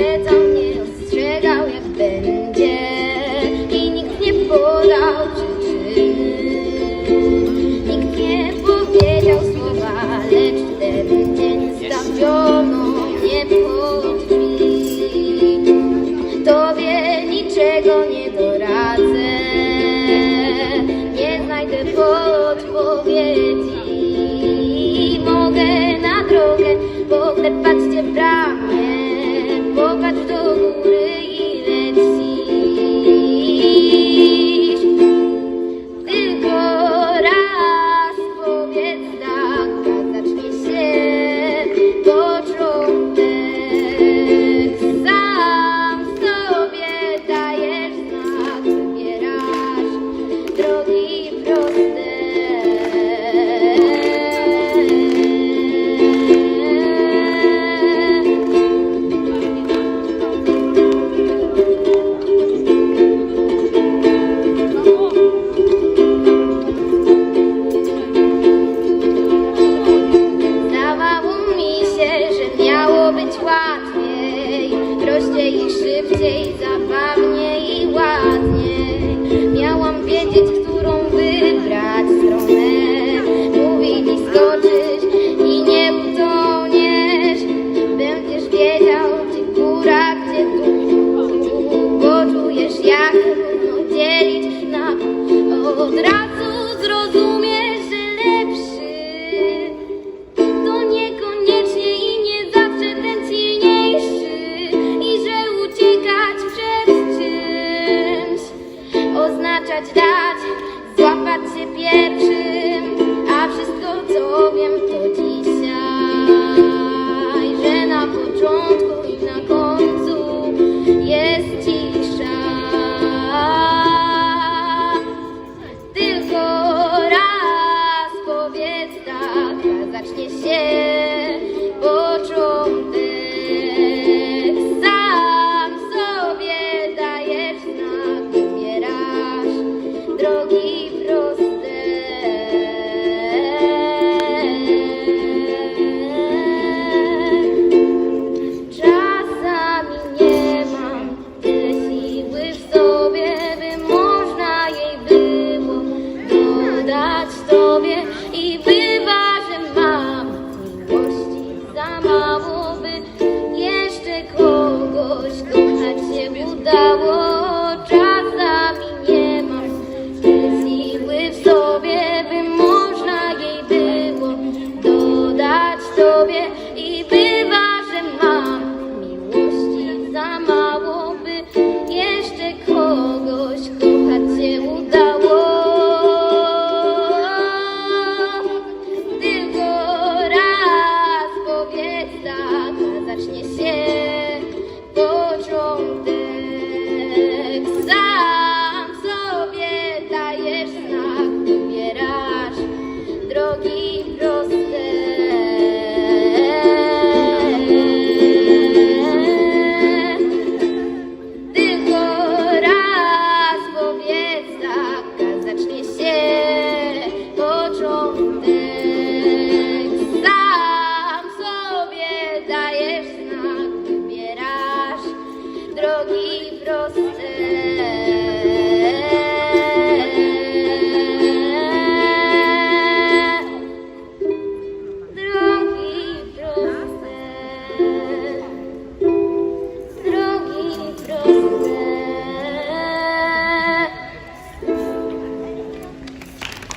mnie, ostrzegał jak będzie i nikt nie podał przyczyny. Nikt nie powiedział słowa, lecz ten dzień stawiono mnie pod drzwi. Tobie niczego nie doradzę, nie znajdę podpowiedzi. Mogę na drogę poklepać কাটতো ঘুরে wiedzieć, którą wybrać stronę. Mówili skoczysz i nie utoniesz. Będziesz wiedział, gdzie góra, gdzie dół. Poczujesz, jak trudno dzielić na od razu zrozumiesz, że lepszy to niekoniecznie i nie zawsze ten silniejszy i że uciekać przed czymś oznaczać się pierwszym, a wszystko co wiem to livros.